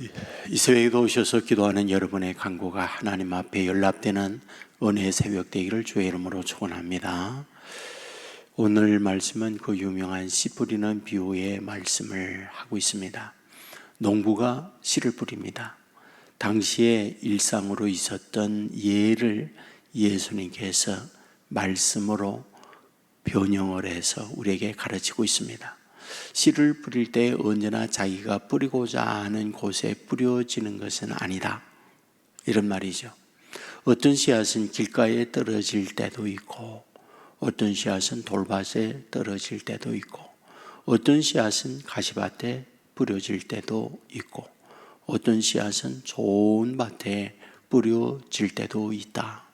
이 새벽에도 오셔서 기도하는 여러분의 간구가 하나님 앞에 연락되는 은혜의 새벽 되기를 주의 이름으로 축원합니다. 오늘 말씀은 그 유명한 씨 뿌리는 비유의 말씀을 하고 있습니다. 농부가 씨를 뿌립니다. 당시에 일상으로 있었던 예를 예수님께서 말씀으로 변형을 해서 우리에게 가르치고 있습니다. 씨를 뿌릴 때 언제나 자기가 뿌리고자 하는 곳에 뿌려지는 것은 아니다. 이런 말이죠. 어떤 씨앗은 길가에 떨어질 때도 있고, 어떤 씨앗은 돌밭에 떨어질 때도 있고, 어떤 씨앗은 가시밭에 뿌려질 때도 있고, 어떤 씨앗은 좋은 밭에 뿌려질 때도 있다.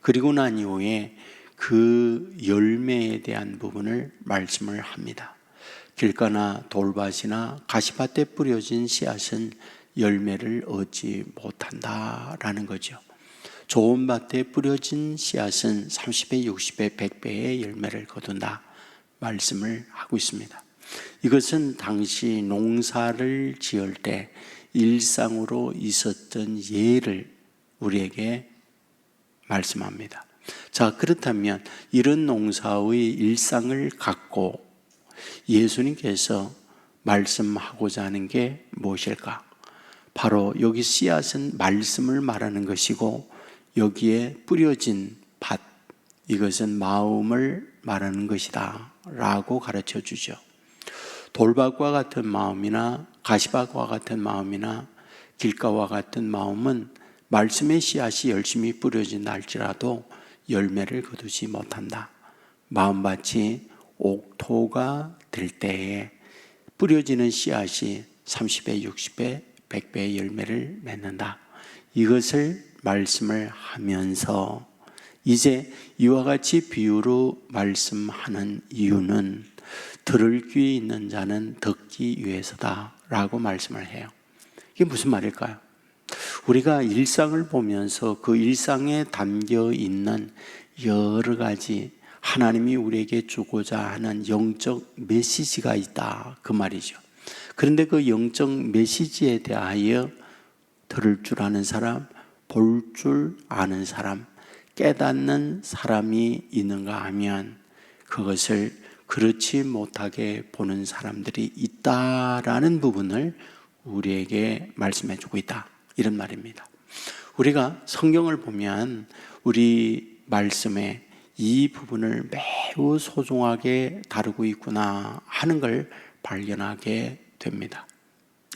그리고 난 이후에 그 열매에 대한 부분을 말씀을 합니다. 길가나 돌밭이나 가시밭에 뿌려진 씨앗은 열매를 얻지 못한다라는 거죠. 좋은 밭에 뿌려진 씨앗은 30배, 60배, 100배의 열매를 거둔다 말씀을 하고 있습니다. 이것은 당시 농사를 지을 때 일상으로 있었던 예를 우리에게 말씀합니다. 자, 그렇다면 이런 농사의 일상을 갖고 예수님께서 말씀하고자 하는 게 무엇일까? 바로 여기 씨앗은 말씀을 말하는 것이고 여기에 뿌려진 밭, 이것은 마음을 말하는 것이다. 라고 가르쳐 주죠. 돌밭과 같은 마음이나 가시밭과 같은 마음이나 길가와 같은 마음은 말씀의 씨앗이 열심히 뿌려진다 할지라도 열매를 거두지 못한다. 마음밭이 옥토가 될 때에 뿌려지는 씨앗이 30배, 60배, 100배의 열매를 맺는다. 이것을 말씀을 하면서 이제 이와 같이 비유로 말씀하는 이유는 들을 귀 있는 자는 듣기 위해서다 라고 말씀을 해요. 이게 무슨 말일까요? 우리가 일상을 보면서 그 일상에 담겨 있는 여러 가지 하나님이 우리에게 주고자 하는 영적 메시지가 있다. 그 말이죠. 그런데 그 영적 메시지에 대하여 들을 줄 아는 사람, 볼 줄 아는 사람, 깨닫는 사람이 있는가 하면 그것을 그렇지 못하게 보는 사람들이 있다라는 부분을 우리에게 말씀해 주고 있다. 이런 말입니다. 우리가 성경을 보면 우리 말씀에 이 부분을 매우 소중하게 다루고 있구나 하는 걸 발견하게 됩니다.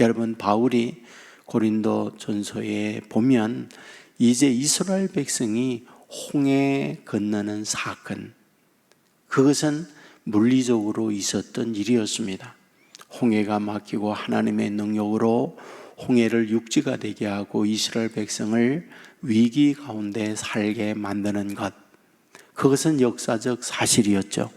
여러분, 바울이 고린도 전서에 보면 이제 이스라엘 백성이 홍해 건너는 사건, 그것은 물리적으로 있었던 일이었습니다. 홍해가 막히고 하나님의 능력으로 홍해를 육지가 되게 하고 이스라엘 백성을 위기 가운데 살게 만드는 것. 그것은 역사적 사실이었죠.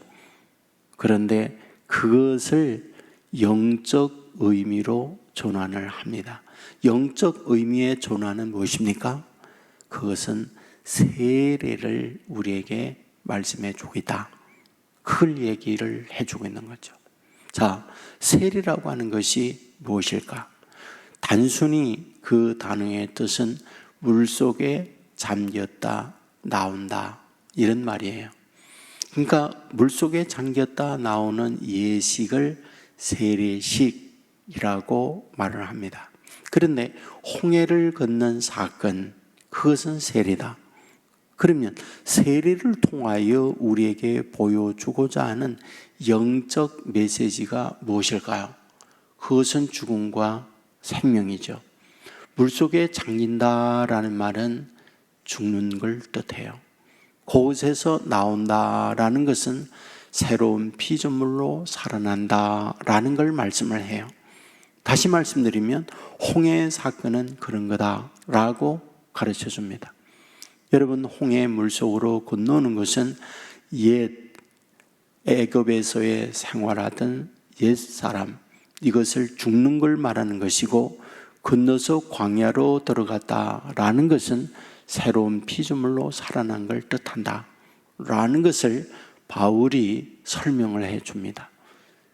그런데 그것을 영적 의미로 전환을 합니다. 영적 의미의 전환은 무엇입니까? 그것은 세례를 우리에게 말씀해 주고 있다. 그 얘기를 해 주고 있는 거죠. 자, 세례라고 하는 것이 무엇일까? 단순히 그 단어의 뜻은 물 속에 잠겼다, 나온다, 이런 말이에요. 그러니까 물 속에 잠겼다 나오는 예식을 세례식이라고 말을 합니다. 그런데 홍해를 걷는 사건, 그것은 세례다. 그러면 세례를 통하여 우리에게 보여주고자 하는 영적 메시지가 무엇일까요? 그것은 죽음과 생명이죠. 물 속에 잠긴다라는 말은 죽는 걸 뜻해요. 그곳에서 나온다라는 것은 새로운 피조물로 살아난다라는 걸 말씀을 해요. 다시 말씀드리면 홍해 사건은 그런 거다라고 가르쳐 줍니다. 여러분 홍해 물속으로 건너는 것은 옛 애굽에서의 생활하던 옛 사람 이것을 죽는 걸 말하는 것이고 건너서 광야로 들어갔다라는 것은 새로운 피조물로 살아난 걸 뜻한다. 라는 것을 바울이 설명을 해 줍니다.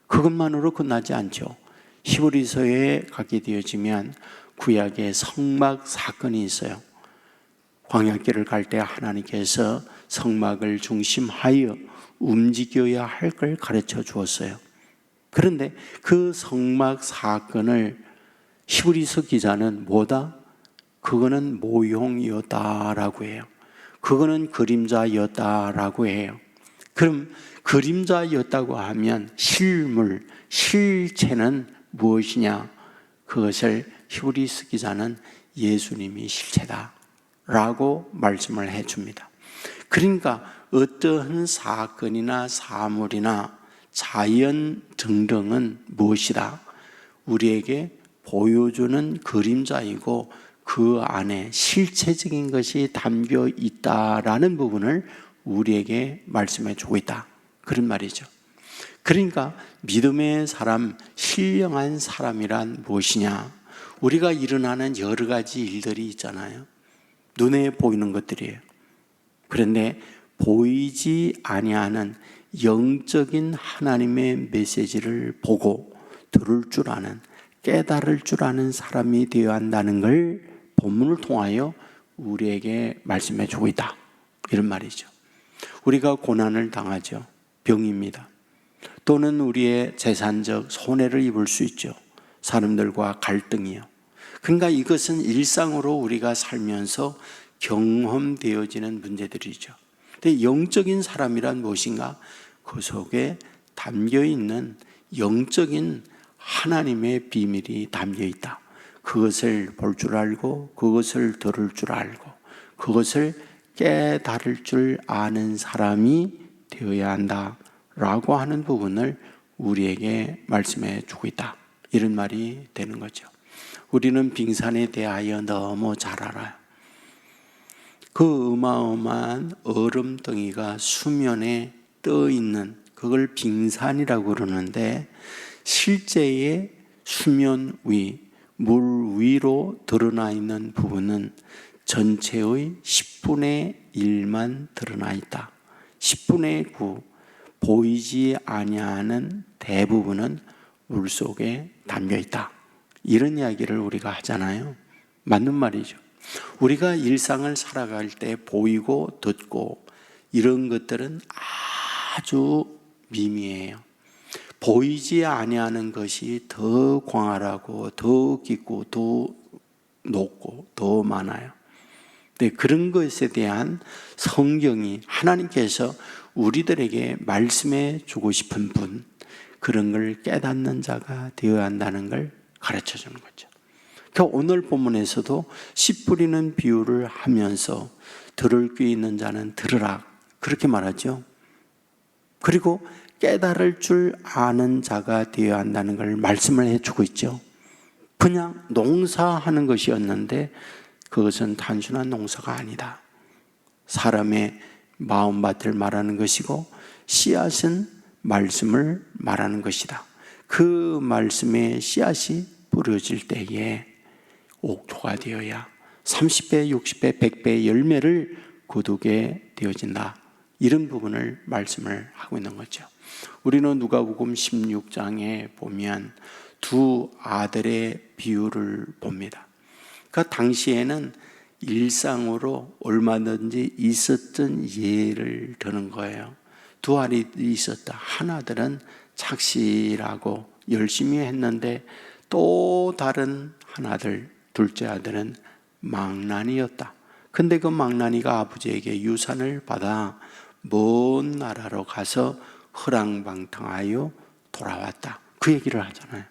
그것만으로 끝나지 않죠. 히브리서에 가게 되어지면 구약의 성막 사건이 있어요. 광야길을 갈 때 하나님께서 성막을 중심하여 움직여야 할 걸 가르쳐 주었어요. 그런데 그 성막 사건을 히브리서 기자는 뭐다? 그거는 모형이었다라고 해요. 그거는 그림자였다라고 해요. 그럼 그림자였다고 하면 실물, 실체는 무엇이냐? 그것을 히브리스 기자는 예수님이 실체다 라고 말씀을 해 줍니다. 그러니까 어떠한 사건이나 사물이나 자연 등등은 무엇이다? 우리에게 보여주는 그림자이고 그 안에 실체적인 것이 담겨 있다라는 부분을 우리에게 말씀해 주고 있다. 그런 말이죠. 그러니까 믿음의 사람, 신령한 사람이란 무엇이냐? 우리가 일어나는 여러 가지 일들이 있잖아요. 눈에 보이는 것들이에요. 그런데 보이지 아니하는 영적인 하나님의 메시지를 보고 들을 줄 아는 깨달을 줄 아는 사람이 되어야 한다는 걸 본문을 통하여 우리에게 말씀해 주고 있다. 이런 말이죠. 우리가 고난을 당하죠. 병입니다. 또는 우리의 재산적 손해를 입을 수 있죠. 사람들과 갈등이요. 그러니까 이것은 일상으로 우리가 살면서 경험되어지는 문제들이죠. 근데 영적인 사람이란 무엇인가? 그 속에 담겨 있는 영적인 하나님의 비밀이 담겨 있다. 그것을 볼 줄 알고, 그것을 들을 줄 알고, 그것을 깨달을 줄 아는 사람이 되어야 한다. 라고 하는 부분을 우리에게 말씀해 주고 있다. 이런 말이 되는 거죠. 우리는 빙산에 대하여 너무 잘 알아요. 그 어마어마한 얼음덩이가 수면에 떠 있는 그걸 빙산이라고 그러는데 실제의 수면 위, 물 위로 드러나 있는 부분은 전체의 10분의 1만 드러나 있다. 10분의 9 보이지 아니하는 대부분은 물 속에 담겨 있다. 이런 이야기를 우리가 하잖아요. 맞는 말이죠. 우리가 일상을 살아갈 때 보이고 듣고 이런 것들은 아주 미미해요. 보이지 아니하는 것이 더 광활하고 더 깊고 더 높고 더 많아요. 네, 그런 것에 대한 성경이 하나님께서 우리들에게 말씀해 주고 싶은 분, 그런 걸 깨닫는 자가 되어야 한다는 걸 가르쳐 주는 거죠. 그 오늘 본문에서도 씨 뿌리는 비유를 하면서 들을 귀 있는 자는 들으라. 그렇게 말하죠. 그리고 깨달을 줄 아는 자가 되어야 한다는 걸 말씀을 해주고 있죠. 그냥 농사하는 것이었는데 그것은 단순한 농사가 아니다. 사람의 마음밭을 말하는 것이고 씨앗은 말씀을 말하는 것이다. 그 말씀의 씨앗이 뿌려질 때에 옥토가 되어야 30배, 60배, 100배 열매를 거두게 되어진다. 이런 부분을 말씀을 하고 있는 거죠. 우리는 누가복음 16장에 보면 두 아들의 비유를 봅니다. 그 당시에는 일상으로 얼마든지 있었던 예를 드는 거예요. 두 아들이 있었다. 하나들은 착실하고 열심히 했는데 또 다른 하나들, 둘째 아들은 망난이었다. 근데 그 망난이가 아버지에게 유산을 받아 먼 나라로 가서 허랑방탕하여 돌아왔다. 그 얘기를 하잖아요.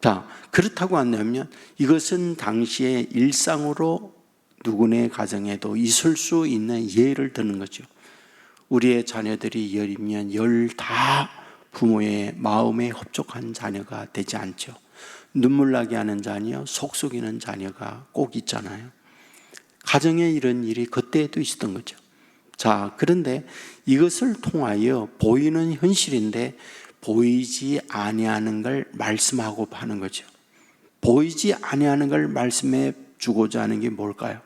자, 그렇다고 한다면 이것은 당시의 일상으로 누구네 가정에도 있을 수 있는 예를 드는 거죠. 우리의 자녀들이 열이면 열 다 부모의 마음에 흡족한 자녀가 되지 않죠. 눈물 나게 하는 자녀, 속 속이는 자녀가 꼭 있잖아요. 가정에 이런 일이 그때에도 있었던 거죠. 자, 그런데 이것을 통하여 보이는 현실인데 보이지 아니하는 걸 말씀하고 하는 거죠. 보이지 아니하는 걸 말씀해 주고자 하는 게 뭘까요?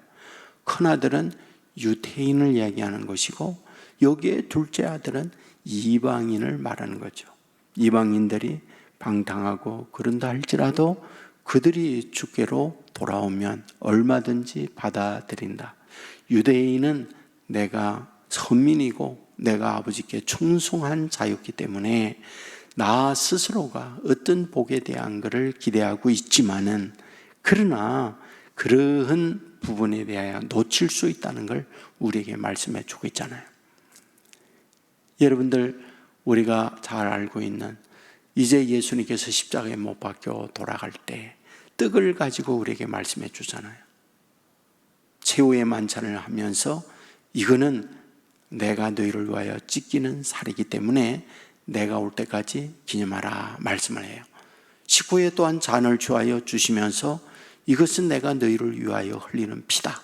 큰 아들은 유태인을 이야기하는 것이고 여기에 둘째 아들은 이방인을 말하는 거죠. 이방인들이 방탕하고 그런다 할지라도 그들이 주께로 돌아오면 얼마든지 받아들인다. 유대인은 내가 선민이고 내가 아버지께 충성한 자였기 때문에 나 스스로가 어떤 복에 대한 것을 기대하고 있지만은 그러나 그러한 부분에 대하여 놓칠 수 있다는 걸 우리에게 말씀해 주고 있잖아요. 여러분들 우리가 잘 알고 있는 이제 예수님께서 십자가에 못 박혀 돌아갈 때 떡을 가지고 우리에게 말씀해 주잖아요. 최후의 만찬을 하면서 이거는 내가 너희를 위하여 찢기는 살이기 때문에 내가 올 때까지 기념하라 말씀을 해요. 식후에 또한 잔을 주하여 주시면서 이것은 내가 너희를 위하여 흘리는 피다.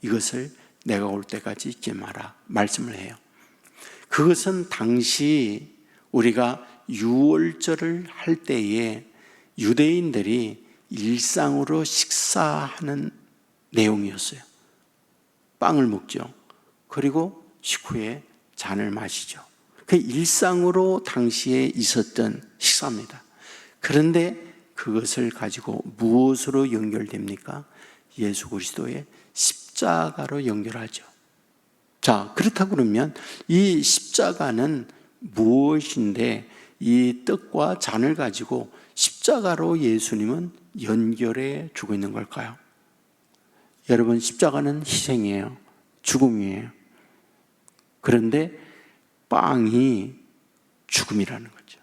이것을 내가 올 때까지 기념하라 말씀을 해요. 그것은 당시 우리가 유월절을 할 때에 유대인들이 일상으로 식사하는 내용이었어요. 빵을 먹죠. 그리고 식후에 잔을 마시죠. 그 일상으로 당시에 있었던 식사입니다. 그런데 그것을 가지고 무엇으로 연결됩니까? 예수 그리스도의 십자가로 연결하죠. 자, 그렇다 그러면 이 십자가는 무엇인데 이 떡과 잔을 가지고 십자가로 예수님은 연결해 주고 있는 걸까요? 여러분, 십자가는 희생이에요. 죽음이에요. 그런데 빵이 죽음이라는 거죠.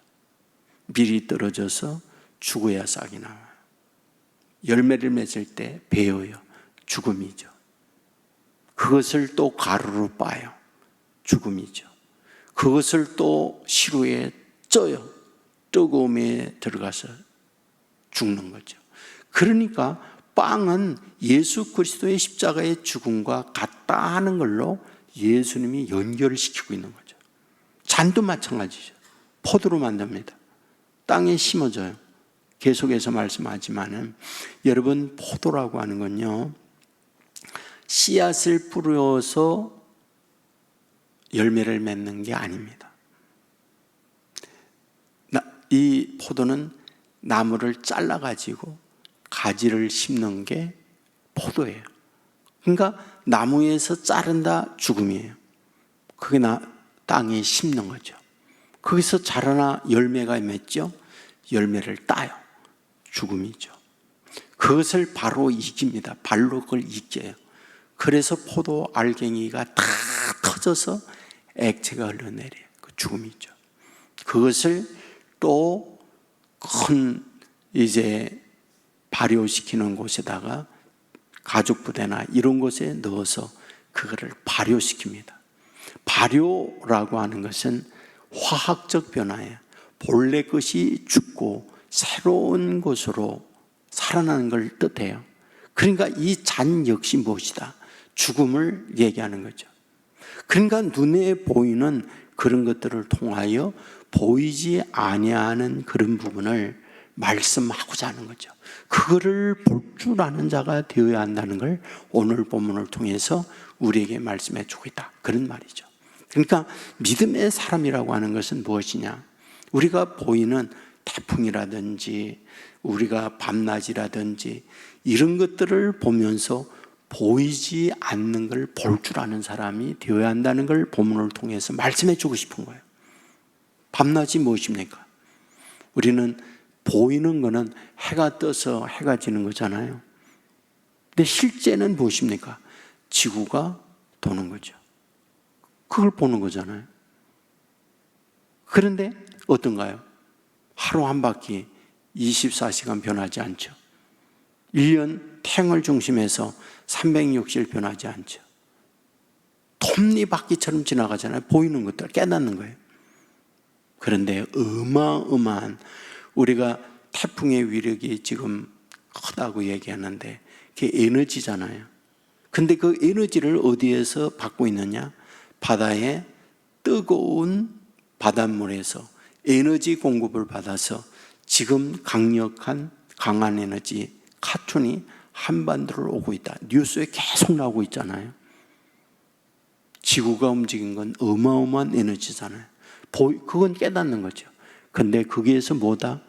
미리 떨어져서 죽어야 싹이 나와요. 열매를 맺을 때 베어요. 죽음이죠. 그것을 또 가루로 빠요. 죽음이죠. 그것을 또 시루에 쪄요. 뜨거움에 들어가서 죽는 거죠. 그러니까 빵은 예수 그리스도의 십자가의 죽음과 같다 하는 걸로 예수님이 연결을 시키고 있는 거죠. 잔도 마찬가지죠. 포도로 만듭니다. 땅에 심어져요. 계속해서 말씀하지만은 여러분 포도라고 하는 건요. 씨앗을 뿌려서 열매를 맺는 게 아닙니다. 이 포도는 나무를 잘라 가지고 가지를 심는 게 포도예요. 그러니까 나무에서 자른다 죽음이에요. 그게 나 땅에 심는 거죠. 거기서 자라나 열매가 맺죠. 열매를 따요. 죽음이죠. 그것을 바로 이깁니다. 발로 그걸 이겨요. 그래서 포도 알갱이가 다 터져서 액체가 흘러내려요. 그 죽음이죠. 그것을 또 큰 이제 발효시키는 곳에다가 가죽 부대나 이런 곳에 넣어서 그거를 발효시킵니다. 발효라고 하는 것은 화학적 변화예요. 본래 것이 죽고 새로운 것으로 살아나는 걸 뜻해요. 그러니까 이 잔 역시 무엇이다? 죽음을 얘기하는 거죠. 그러니까 눈에 보이는 그런 것들을 통하여 보이지 아니하는 그런 부분을 말씀하고자 하는 거죠. 그거를 볼 줄 아는 자가 되어야 한다는 걸 오늘 본문을 통해서 우리에게 말씀해 주고 있다. 그런 말이죠. 그러니까 믿음의 사람이라고 하는 것은 무엇이냐? 우리가 보이는 태풍이라든지 우리가 밤낮이라든지 이런 것들을 보면서 보이지 않는 걸 볼 줄 아는 사람이 되어야 한다는 걸 본문을 통해서 말씀해 주고 싶은 거예요. 밤낮이 무엇입니까? 우리는 보이는 거는 해가 떠서 해가 지는 거잖아요. 근데 실제는 무엇입니까? 지구가 도는 거죠. 그걸 보는 거잖아요. 그런데 어떤가요? 하루 한 바퀴 24시간 변하지 않죠. 1년 탱을 중심해서 360일 변하지 않죠. 톱니바퀴처럼 지나가잖아요. 보이는 것들 깨닫는 거예요. 그런데 어마어마한 우리가 태풍의 위력이 지금 크다고 얘기하는데 그게 에너지잖아요. 근데 그 에너지를 어디에서 받고 있느냐? 바다의 뜨거운 바닷물에서 에너지 공급을 받아서 지금 강력한 강한 에너지 카툰이 한반도를 오고 있다. 뉴스에 계속 나오고 있잖아요. 지구가 움직인 건 어마어마한 에너지잖아요. 그건 깨닫는 거죠. 근데 거기에서 뭐다?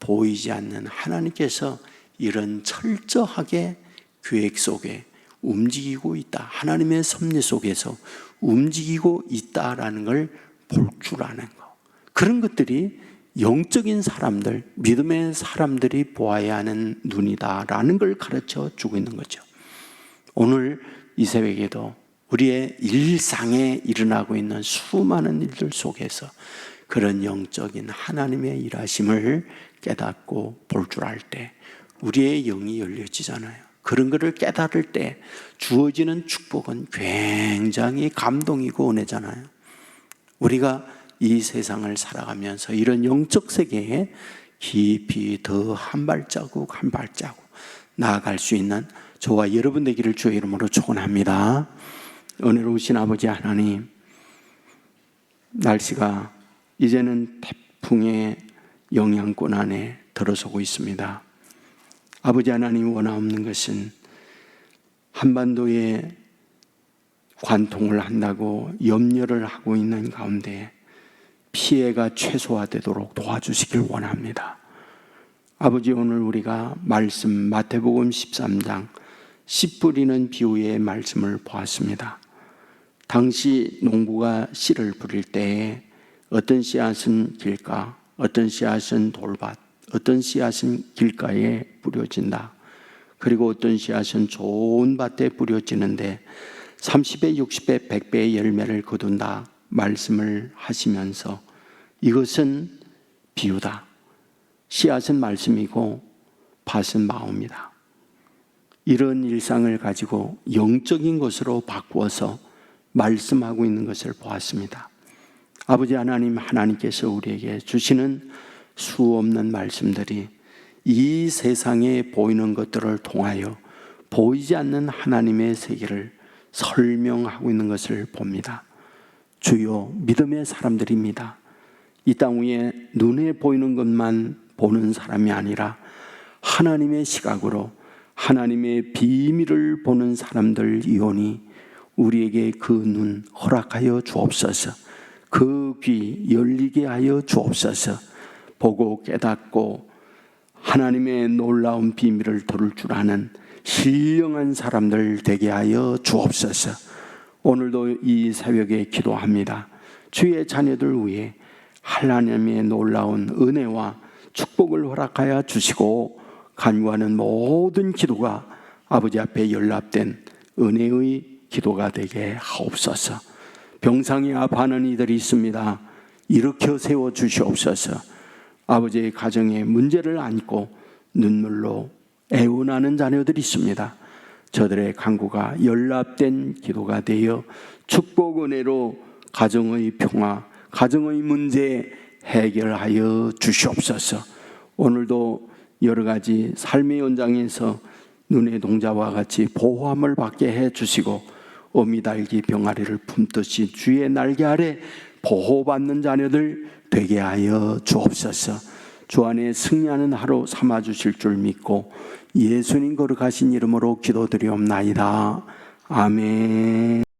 보이지 않는 하나님께서 이런 철저하게 계획 속에 움직이고 있다. 하나님의 섭리 속에서 움직이고 있다라는 걸 볼 줄 아는 거. 그런 것들이 영적인 사람들, 믿음의 사람들이 보아야 하는 눈이다라는 걸 가르쳐 주고 있는 거죠. 오늘 이 새벽에도 우리의 일상에 일어나고 있는 수많은 일들 속에서 그런 영적인 하나님의 일하심을 깨닫고 볼 줄 알 때 우리의 영이 열려지잖아요. 그런 것을 깨달을 때 주어지는 축복은 굉장히 감동이고 은혜잖아요. 우리가 이 세상을 살아가면서 이런 영적 세계에 깊이 더 한 발자국 한 발자국 나아갈 수 있는 저와 여러분 되기를 주의 이름으로 축원합니다. 은혜로우신 아버지 하나님, 날씨가 이제는 태풍의 영향권 안에 들어서고 있습니다. 아버지 하나님 원하옵는 것은 한반도에 관통을 한다고 염려를 하고 있는 가운데 피해가 최소화되도록 도와주시길 원합니다. 아버지 오늘 우리가 말씀 마태복음 13장 씨 뿌리는 비유의 말씀을 보았습니다. 당시 농부가 씨를 뿌릴 때에 어떤 씨앗은 길가, 어떤 씨앗은 돌밭, 어떤 씨앗은 길가에 뿌려진다. 그리고 어떤 씨앗은 좋은 밭에 뿌려지는데 30배, 60배, 100배의 열매를 거둔다. 말씀을 하시면서 이것은 비유다. 씨앗은 말씀이고 밭은 마음이다. 이런 일상을 가지고 영적인 것으로 바꾸어서 말씀하고 있는 것을 보았습니다. 아버지 하나님, 하나님께서 우리에게 주시는 수 없는 말씀들이 이 세상에 보이는 것들을 통하여 보이지 않는 하나님의 세계를 설명하고 있는 것을 봅니다. 주요 믿음의 사람들입니다. 이 땅 위에 눈에 보이는 것만 보는 사람이 아니라 하나님의 시각으로 하나님의 비밀을 보는 사람들 이오니 우리에게 그 눈 허락하여 주옵소서. 그 귀 열리게 하여 주옵소서. 보고 깨닫고 하나님의 놀라운 비밀을 들을 줄 아는 신령한 사람들 되게 하여 주옵소서. 오늘도 이 새벽에 기도합니다. 주의 자녀들 위해 하나님의 놀라운 은혜와 축복을 허락하여 주시고 간구하는 모든 기도가 아버지 앞에 연락된 은혜의 기도가 되게 하옵소서. 병상에 아파하는 이들이 있습니다. 일으켜 세워 주시옵소서. 아버지의 가정에 문제를 안고 눈물로 애원하는 자녀들이 있습니다. 저들의 간구가 연락된 기도가 되어 축복 은혜로 가정의 평화, 가정의 문제 해결하여 주시옵소서. 오늘도 여러 가지 삶의 현장에서 눈의 동자와 같이 보호함을 받게 해 주시고 어미달기 병아리를 품듯이 주의 날개 아래 보호받는 자녀들 되게 하여 주옵소서. 주 안에 승리하는 하루 삼아 주실 줄 믿고 예수님 거룩하신 이름으로 기도드리옵나이다. 아멘.